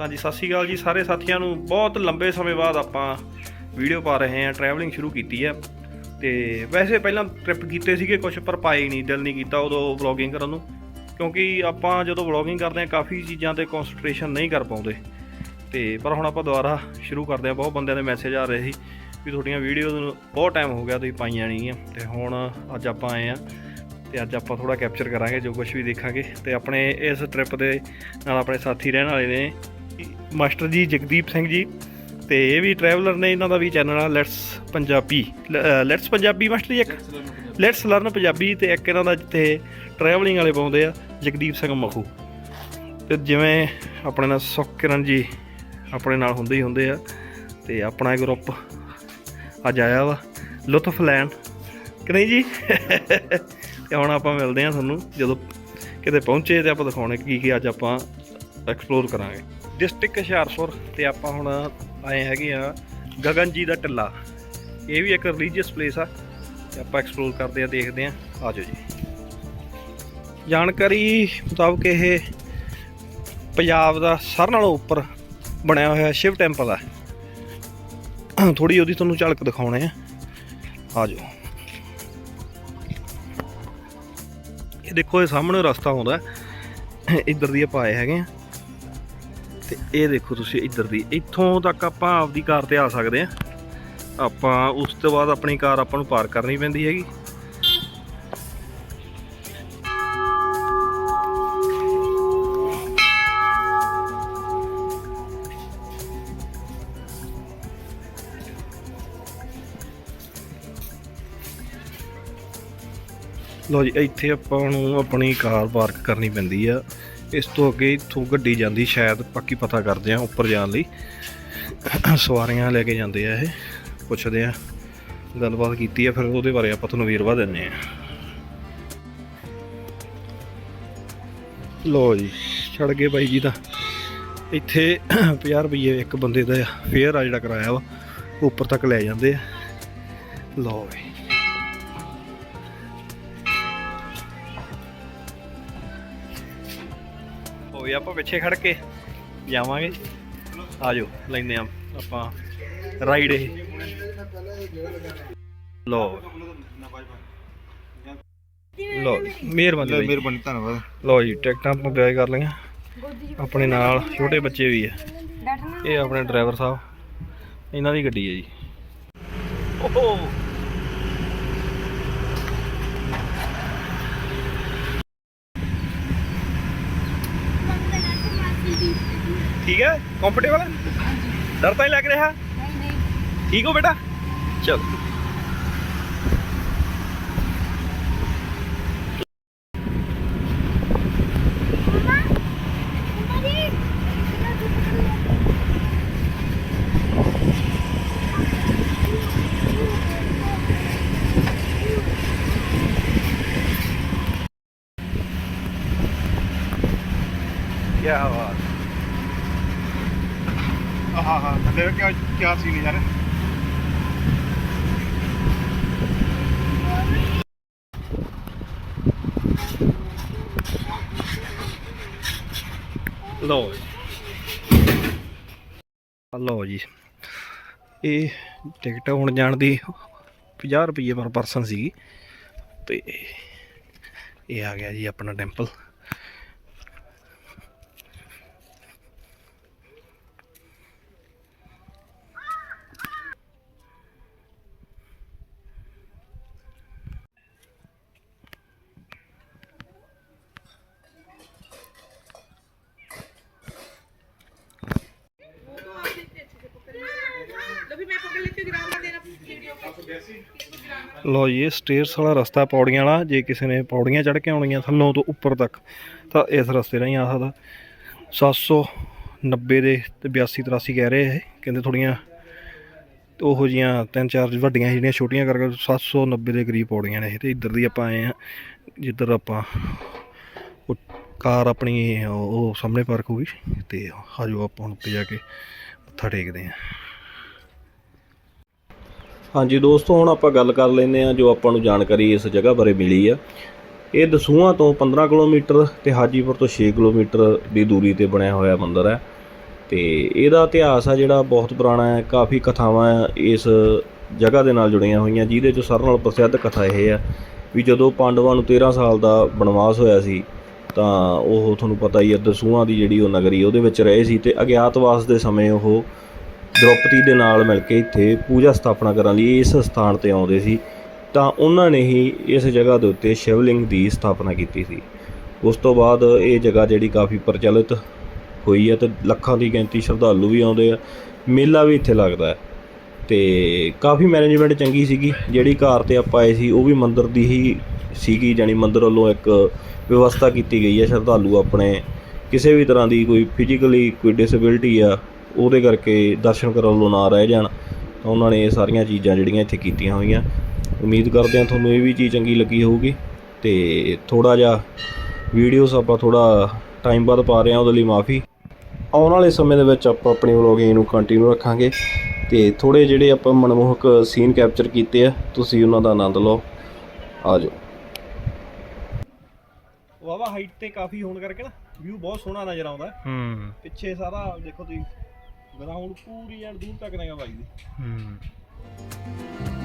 ਹਾਂਜੀ, ਸਤਿ ਸ਼੍ਰੀ ਅਕਾਲ ਜੀ ਸਾਰੇ ਸਾਥੀਆਂ ਨੂੰ। ਬਹੁਤ ਲੰਬੇ ਸਮੇਂ ਬਾਅਦ ਆਪਾਂ ਵੀਡੀਓ ਪਾ ਰਹੇ ਹਾਂ ਟਰੈਵਲਿੰਗ ਸ਼ੁਰੂ ਕੀਤੀ ਹੈ। ਤੇ ਵੈਸੇ ਪਹਿਲਾਂ ਟ੍ਰਿਪ ਕੀਤੇ ਸੀਗੇ ਕੁਝ ਪਰ ਪਾਏ ਨਹੀਂ, ਦਿਲ ਨਹੀਂ ਕੀਤਾ ਉਦੋਂ ਵਲੌਗਿੰਗ ਕਰਨ ਨੂੰ। ਕਿਉਂਕਿ ਆਪਾਂ ਜਦੋਂ ਵਲੌਗਿੰਗ ਕਰਦੇ ਹਾਂ, ਕਾਫੀ ਚੀਜ਼ਾਂ ਤੇ ਕਨਸੈਂਟਰੇਸ਼ਨ ਨਹੀਂ ਕਰ ਪਾਉਂਦੇ। ਤੇ ਪਰ ਹੁਣ ਆਪਾਂ ਦੁਬਾਰਾ ਸ਼ੁਰੂ ਕਰਦੇ ਹਾਂ। ਬਹੁਤ ਬੰਦਿਆਂ ਦੇ ਮੈਸੇਜ ਆ ਰਹੇ ਸੀ ਵੀ ਤੁਹਾਡੀਆਂ ਵੀਡੀਓਜ਼ ਨੂੰ ਬਹੁਤ ਟਾਈਮ ਹੋ ਗਿਆ, ਤੁਸੀਂ ਪਾਈਆਂ ਨਹੀਂ ਆ ਤੇ ਹੁਣ ਅੱਜ ਆਪਾਂ ਆਏ ਆ ਤੇ ਅੱਜ ਆਪਾਂ ਥੋੜਾ ਕੈਪਚਰ ਕਰਾਂਗੇ, ਜੋ ਕੁਝ ਵੀ ਦੇਖਾਂਗੇ। ਤੇ ਆਪਣੇ ਇਸ ਟ੍ਰਿਪ ਦੇ ਨਾਲ ਆਪਣੇ ਸਾਥੀ ਰਹਿਣ ਵਾਲੇ ਨੇ ਮਾਸਟਰ ਜੀ ਜਗਦੀਪ ਸਿੰਘ ਜੀ ਤੇ ਇਹ ਵੀ ਟਰੈਵਲਰ ਨੇ ਇਹਨਾਂ ਦਾ ਵੀ ਚੈਨਲ ਆ let's Punjabi. Let's Punjabi master ji ਇੱਕ ਲੈਟਸ ਲਰਨ ਪੰਜਾਬੀ। ਤੇ ਇੱਕ ਇਹਨਾਂ ਦਾ ਜਿੱਥੇ ਟਰੈਵਲਿੰਗ ਵਾਲੇ ਪਾਉਂਦੇ ਆ ਜਗਦੀਪ ਸਿੰਘ ਮਖੂ। ਤੇ ਜਿਵੇਂ ਆਪਣੇ ਨਾਲ ਸੁਖਕਿਰਨ ਜੀ ਆਪਣੇ ਨਾਲ ਹੁੰਦੇ ਹੀ ਹੁੰਦੇ ਆ ਤੇ ਆਪਣਾ ਗਰੁੱਪ ਅੱਜ ਆਇਆ ਵਾ ਲੁਤਫ ਲੈਣ ਕਿ ਨਹੀਂ ਜੀ? ਤੇ ਹੁਣ ਆਪਾਂ ਮਿਲਦੇ ਆ ਤੁਹਾਨੂੰ ਜਦੋਂ ਕਿਤੇ ਪਹੁੰਚੇ ਤੇ ਆਪਾਂ ਦਿਖਾਉਣੇ ਕੀ ਕੀ ਅੱਜ ਆਪਾਂ ਐਕਸਪਲੋਰ ਕਰਾਂਗੇ। ਡਿਸਟ੍ਰਿਕਟ ਹੁਸ਼ਿਆਰਪੁਰ ਤੇ ਆਪਾਂ ਹੁਣ ਆਏ ਹੈਗੇ ਆ ਗਗਨ ਜੀ ਦਾ ਟਿੱਲਾ। ਇਹ ਵੀ ਇੱਕ ਰਿਲੀਜੀਅਸ ਪਲੇਸ ਆ ਤੇ ਆਪਾਂ ਐਕਸਪਲੋਰ ਕਰਦੇ ਆ, ਦੇਖਦੇ ਆ। ਆਜੋ ਜੀ। ਜਾਣਕਾਰੀ ਮੁਤਾਬਕ ਇਹ ਪੰਜਾਬ ਦਾ ਸਾਰਿਆਂ ਨਾਲੋਂ ਉੱਪਰ ਬਣਿਆ ਹੋਇਆ ਸ਼ਿਵ ਟੈਂਪਲ ਆ। ਥੋੜੀ ਉਹਦੀ ਤੁਹਾਨੂੰ ਝਲਕ ਦਿਖਾਉਣੇ ਆ। ਆਜੋ ਇਹ ਦੇਖੋ, ਇਹ ਸਾਹਮਣੇ ਰਸਤਾ ਆਉਂਦਾ। ਇੱਧਰ ਦੀ ਆਪਾਂ ਆਏ ਹੈਗੇ ਆ। ਤੇ ਇਹ ਦੇਖੋ ਤੁਸੀਂ ਇੱਧਰ ਦੀ, ਇੱਥੋਂ ਤੱਕ ਆਪਾਂ ਆਪਦੀ ਕਾਰ ਤੇ ਆ ਸਕਦੇ ਆ ਆਪਾਂ ਉਸ ਤੋਂ ਬਾਅਦ ਆਪਣੀ ਕਾਰ ਆਪਾਂ ਨੂੰ ਪਾਰਕ ਕਰਨੀ ਪੈਂਦੀ ਹੈਗੀ। ਲੋ ਜੀ, ਇੱਥੇ ਆਪਾਂ ਨੂੰ ਆਪਣੀ ਕਾਰ ਪਾਰਕ ਕਰਨੀ ਪੈਂਦੀ ਆ। ਇਸ ਤੋਂ ਅੱਗੇ ਇੱਥੋਂ ਗੱਡੀ ਜਾਂਦੀ ਸ਼ਾਇਦ ਪੱਕੀ ਪਤਾ ਕਰਦੇ ਆ ਉੱਪਰ ਜਾਣ ਲਈ। ਸਵਾਰੀਆਂ ਲੈ ਕੇ ਜਾਂਦੇ ਆ ਇਹ। ਪੁੱਛਦੇ ਆ ਗੱਲਬਾਤ ਕੀਤੀ ਆ, ਫਿਰ ਉਹਦੇ ਬਾਰੇ ਆਪਾਂ ਤੁਹਾਨੂੰ ਵੇਰਵਾ ਦਿੰਨੇ ਆ ਲੋ ਜੀ ਛੜ ਗਏ ਬਾਈ ਜੀ ਦਾ ਇੱਥੇ 50 ਰੁਪਏ ਇੱਕ ਬੰਦੇ ਦਾ ਫੇਅਰ ਆ ਜਿਹੜਾ ਕਰਾਇਆ ਵਾ ਉੱਪਰ ਤੱਕ ਲੈ ਜਾਂਦੇ ਆ। ਲੋ ਜੀ। ਹੋਏ ਆਪਾਂ ਪਿੱਛੇ ਖੜ ਕੇ ਜਾਵਾਂਗੇ। ਆਜੋ ਲੈਂਦੇ ਆ ਆਪਾਂ ਰਾਈਡ ਇਹ। ਲੋ ਲੋ ਮਿਹਰਬਾਨੀ ਬਾਈ। ਮਿਹਰਬਾਨੀ ਧੰਨਵਾਦ। ਲੋ ਜੀ ਟਿਕਟਾਂ ਆਪਾਂ ਬਿਆਜ ਕਰ ਲਈਆਂ। ਆਪਣੇ ਨਾਲ ਛੋਟੇ ਬੱਚੇ ਵੀ ਆ। ਇਹ ਆਪਣੇ ਡਰਾਈਵਰ ਸਾਹਿਬ। ਇਹਨਾਂ ਦੀ ਗੱਡੀ ਹੈ ਜੀ। ਓਹੋ। ਠੀਕ ਹੈ? ਕੰਫਰਟੇਬਲ ਹੈ? ਡਰ ਤਾਂ ਨਹੀਂ ਲੱਗ ਰਿਹਾ? ਠੀਕ ਹੋ ਬੇਟਾ? ਚਲ। ਕੀ ਬਾਤ ਆਹਾ ਹਾ ਥੱਲੇ ਕਿਆ ਕਿਆ ਸੀਨ ਯਾਰ। ਲਓ ਲਓ ਜੀ। ਇਹ ਟਿਕਟ ਹੁਣ ਜਾਣ ਦੀ 50 ਰੁਪਏ ਪਰ ਪਰਸਨ ਸੀਗੀ। ਤੇ ਇਹ ਆ ਗਿਆ ਜੀ ਆਪਣਾ ਟੈਂਪਲ ਲੋ ਜੀ, ਇਹ ਸਟੇਅਰਸ ਵਾਲਾ ਰਸਤਾ ਪੌੜੀਆਂ ਵਾਲਾ, ਜੇ ਕਿਸੇ ਨੇ ਪੌੜੀਆਂ ਚੜ੍ਹ ਕੇ ਆਉਣੀਆਂ ਥੱਲੋਂ ਤੋਂ ਉੱਪਰ ਤੱਕ, ਤਾਂ ਇਸ ਰਸਤੇ ਰਾਹੀਂ ਆ ਸਕਦਾ। 790 ਦੇ ਤੇ 82 83 ਕਹਿ ਰਹੇ ਇਹ, ਕਹਿੰਦੇ ਥੋੜੀਆਂ ਉਹੋ ਜੀਆਂ ਤਿੰਨ ਚਾਰ ਵੱਡੀਆਂ ਜਿਹੜੀਆਂ ਛੋਟੀਆਂ ਕਰਕੇ 790 ਦੇ ਕਰੀਬ ਪੌੜੀਆਂ ਨੇ ਇਹ ਤੇ ਇੱਧਰ ਦੀ ਆਪਾਂ ਆਏ ਆ ਜਿੱਧਰ ਆਪਾਂ ਉਹ ਕਾਰ ਆਪਣੀ ਉਹ ਸਾਹਮਣੇ ਪਾਰਕ ਹੋ ਗਈ ਤੇ ਆਜੋ ਆਪਾਂ ਹੁਣ ਉੱਤੇ ਜਾ ਕੇ ਮੱਥਾ ਟੇਕਦੇ ਆਂ ਹਾਂਜੀ ਦੋਸਤੋ, ਹੁਣ ਆਪਾਂ ਗੱਲ ਕਰ ਲੈਂਦੇ ਆ ਜੋ ਆਪਾਂ ਨੂੰ ਜਾਣਕਾਰੀ ਇਸ ਜਗ੍ਹਾ ਬਾਰੇ ਮਿਲੀ ਆ। ਇਹ ਦਸੂਹਾਂ ਤੋਂ 15 ਕਿਲੋਮੀਟਰ ਤੇ ਹਾਜੀਪੁਰ ਤੋਂ 6 ਕਿਲੋਮੀਟਰ ਦੀ ਦੂਰੀ ਤੇ ਬਣਿਆ ਹੋਇਆ ਮੰਦਿਰ ਹੈ। ਤੇ ਇਹਦਾ ਇਤਿਹਾਸ ਆ ਜਿਹੜਾ ਬਹੁਤ ਪੁਰਾਣਾ ਹੈ, ਕਾਫੀ ਕਥਾਵਾਂ ਇਸ ਜਗ੍ਹਾ ਦੇ ਨਾਲ ਜੁੜੀਆਂ ਹੋਈਆਂ, ਜਿਹਦੇ ਚੋਂ ਸਾਰਿਆਂ ਨਾਲ ਪ੍ਰਸਿੱਧ ਕਥਾ ਇਹ ਆ ਵੀ ਜਦੋਂ ਪਾਂਡਵਾਂ ਨੂੰ 13 ਸਾਲ ਦਾ ਬਨਵਾਸ ਹੋਇਆ ਸੀ, ਤਾਂ ਉਹ ਤੁਹਾਨੂੰ ਪਤਾ ਹੀ ਹੈ ਦਸੂਆਂ ਦੀ ਜਿਹੜੀ ਉਹ ਨਗਰੀ ਉਹਦੇ ਵਿੱਚ ਰਹੇ ਸੀ ਤੇ ਅਗਿਆਤਵਾਸ ਦੇ ਸਮੇਂ ਉਹ ਦ੍ਰੋਪਦੀ ਦੇ ਨਾਲ ਮਿਲ ਕੇ ਇੱਥੇ ਪੂਜਾ ਸਥਾਪਨਾ ਕਰਨ ਲਈ ਇਸ ਸਥਾਨ ਤੇ ਆਉਂਦੇ ਸੀ, ਤਾਂ ਉਹਨਾਂ ਨੇ ਹੀ ਇਸ ਜਗ੍ਹਾ ਦੇ ਉੱਤੇ ਸ਼ਿਵਲਿੰਗ ਦੀ ਸਥਾਪਨਾ ਕੀਤੀ ਸੀ। ਉਸ ਤੋਂ ਬਾਅਦ ਇਹ ਜਗ੍ਹਾ ਜਿਹੜੀ ਕਾਫੀ ਪ੍ਰਚਲਿਤ ਹੋਈ ਹੈ ਤੇ ਲੱਖਾਂ ਦੀ ਗਿਣਤੀ ਸ਼ਰਧਾਲੂ ਵੀ ਆਉਂਦੇ ਆ, ਮੇਲਾ ਵੀ ਇੱਥੇ ਲੱਗਦਾ ਹੈ। ਤੇ ਕਾਫੀ ਮੈਨੇਜਮੈਂਟ ਚੰਗੀ ਸੀਗੀ, ਜਿਹੜੀ ਘਰ ਤੇ ਆਪਾਂ ਆਏ ਸੀ, ਉਹ ਵੀ ਮੰਦਿਰ ਦੀ ਹੀ ਸੀਗੀ ਜਾਨੀ ਮੰਦਿਰ ਵੱਲੋਂ ਇੱਕ ਵਿਵਸਥਾ ਕੀਤੀ ਗਈ ਹੈ, ਸ਼ਰਧਾਲੂ ਆਪਣੇ ਕਿਸੇ ਵੀ ਤਰ੍ਹਾਂ ਦੀ ਕੋਈ ਫਿਜ਼ੀਕਲੀ ਕੋਈ ਡਿਸੇਬਿਲਟੀ ਆ ਉਹਦੇ ਕਰਕੇ ਦਰਸ਼ਨ ਕਰਨ ਵੱਲੋਂ ਨਾ ਰਹਿ ਜਾਣ ਤਾਂ ਉਹਨਾਂ ਨੇ ਇਹ ਸਾਰੀਆਂ ਚੀਜ਼ਾਂ ਜਿਹੜੀਆਂ ਇੱਥੇ ਕੀਤੀਆਂ ਹੋਈਆਂ। ਉਮੀਦ ਕਰਦੇ ਹਾਂ ਤੁਹਾਨੂੰ ਇਹ ਵੀ ਚੀਜ਼ ਚੰਗੀ ਲੱਗੀ ਹੋਊਗੀ ਤੇ ਥੋੜਾ ਜਿਹਾ ਵੀਡੀਓਸ ਆਪਾਂ ਥੋੜਾ ਟਾਈਮ ਬਾਅਦ ਪਾ ਰਹੇ ਹਾਂ ਉਹਦੇ ਲਈ ਮਾਫੀ। ਆਉਣ ਵਾਲੇ ਸਮੇਂ ਦੇ ਵਿੱਚ ਆਪਾਂ ਆਪਣੀ ਵਲੋਗਿੰਗ ਨੂੰ ਕੰਟੀਨਿਊ ਰੱਖਾਂਗੇ ਤੇ ਥੋੜੇ ਜਿਹੜੇ ਆਪਾਂ ਮਨਮੋਹਕ ਸੀਨ ਕੈਪਚਰ ਕੀਤੇ ਆ ਤੁਸੀਂ ਉਹਨਾਂ ਦਾ ਆਨੰਦ ਲਓ। ਆ ਜਾਓ। ਵਾਵਾ ਹਾਈਟ ਤੇ ਕਾਫੀ ਹੋਣ ਕਰਕੇ ਨਾ ਵਿਊ ਬਹੁਤ ਸੋਹਣਾ ਨਜ਼ਰ ਆਉਂਦਾ। ਹੂੰ। ਪਿੱਛੇ ਸਾਰਾ ਦੇਖੋ ਤੁਸੀਂ। ਗਰਾਊਂਡ ਪੂਰੀ ਐਂਡ ਦੂਰ ਤੱਕ ਨੇਗਾ ਬਾਈ ਦੀ। ਹੂੰ।